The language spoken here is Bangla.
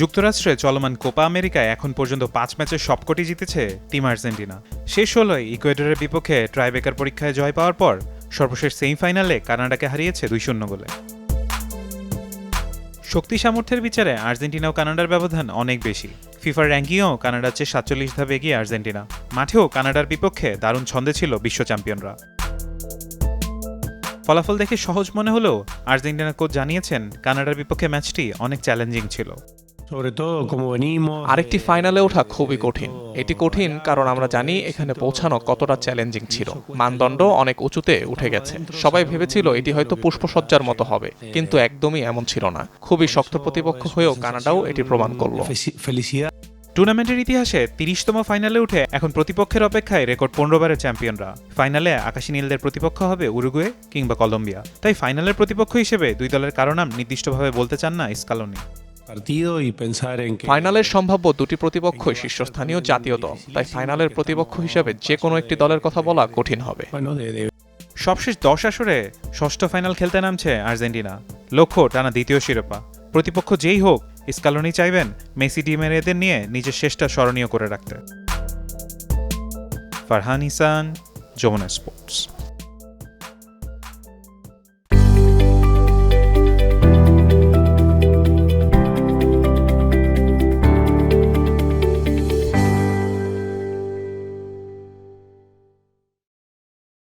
যুক্তরাষ্ট্রে চলমান কোপা আমেরিকায় এখন পর্যন্ত পাঁচ ম্যাচের সবকটি জিতেছে টিম আর্জেন্টিনা। শেষ ষোলোয় ইকুয়েডরের বিপক্ষে ট্রাইবেকার পরীক্ষায় জয় পাওয়ার পর সর্বশেষ সেমিফাইনালে কানাডাকে হারিয়েছে দুই শূন্য গোলে। শক্তি সামর্থ্যের বিচারে আর্জেন্টিনা ও কানাডার ব্যবধান অনেক বেশি। ফিফার র্যাঙ্কিংয়েও কানাডার চেয়ে সাতচল্লিশ ধাপ এগিয়ে আর্জেন্টিনা। মাঠেও কানাডার বিপক্ষে দারুণ ছন্দে ছিল বিশ্ব চ্যাম্পিয়নরা। ফলাফল দেখে সহজ মনে হলেও আর্জেন্টিনা কোচ জানিয়েছেন, কানাডার বিপক্ষে ম্যাচটি অনেক চ্যালেঞ্জিং ছিল। আরেকটি ফাইনালে ওঠা খুবই কঠিন। এটি কঠিন কারণ আমরা জানি এখানে পৌঁছানো কতটা চ্যালেঞ্জিং ছিল। মানদণ্ড অনেক উঁচুতে উঠে গেছে। সবাই ভেবেছিল এটি হয়তো পুষ্পসজ্জার মতো হবে কিন্তু একদমই এমন ছিল না। খুবই শক্ত প্রতিপক্ষ হয়েও কানাডাও এটি প্রমাণ করল। টুর্নামেন্টের ইতিহাসে তিরিশতম ফাইনালে উঠে এখন প্রতিপক্ষের অপেক্ষায় রেকর্ড পনেরো বারের চ্যাম্পিয়নরা। ফাইনালে আকাশী নীলদের প্রতিপক্ষ হবে উরুগুয়ে কিংবা কলম্বিয়া। তাই ফাইনালের প্রতিপক্ষ হিসেবে দুই দলের কারও নাম নির্দিষ্টভাবে বলতে চান না Scaloni partido y pensar en que ফাইনালের সম্ভাব্য দুটি প্রতিপক্ষই শীর্ষস্থানীয় জাতীয় দল। তাই ফাইনালের প্রতিপক্ষ হিসেবে যে কোনো একটি দলের কথা বলা কঠিন হবে। সবশেষ দশ আসরে ষষ্ঠ ফাইনাল খেলতে নামছে আর্জেন্টিনা। লক্ষ্য টানা দ্বিতীয় শিরোপা। প্রতিপক্ষ যেই হোক স্কালোনি চাইবেন মেসি ডিমের এদের নিয়ে নিজের শেষটা স্মরণীয় করে রাখতে। ফারহান ইসান যমুনা স্পোর্টস।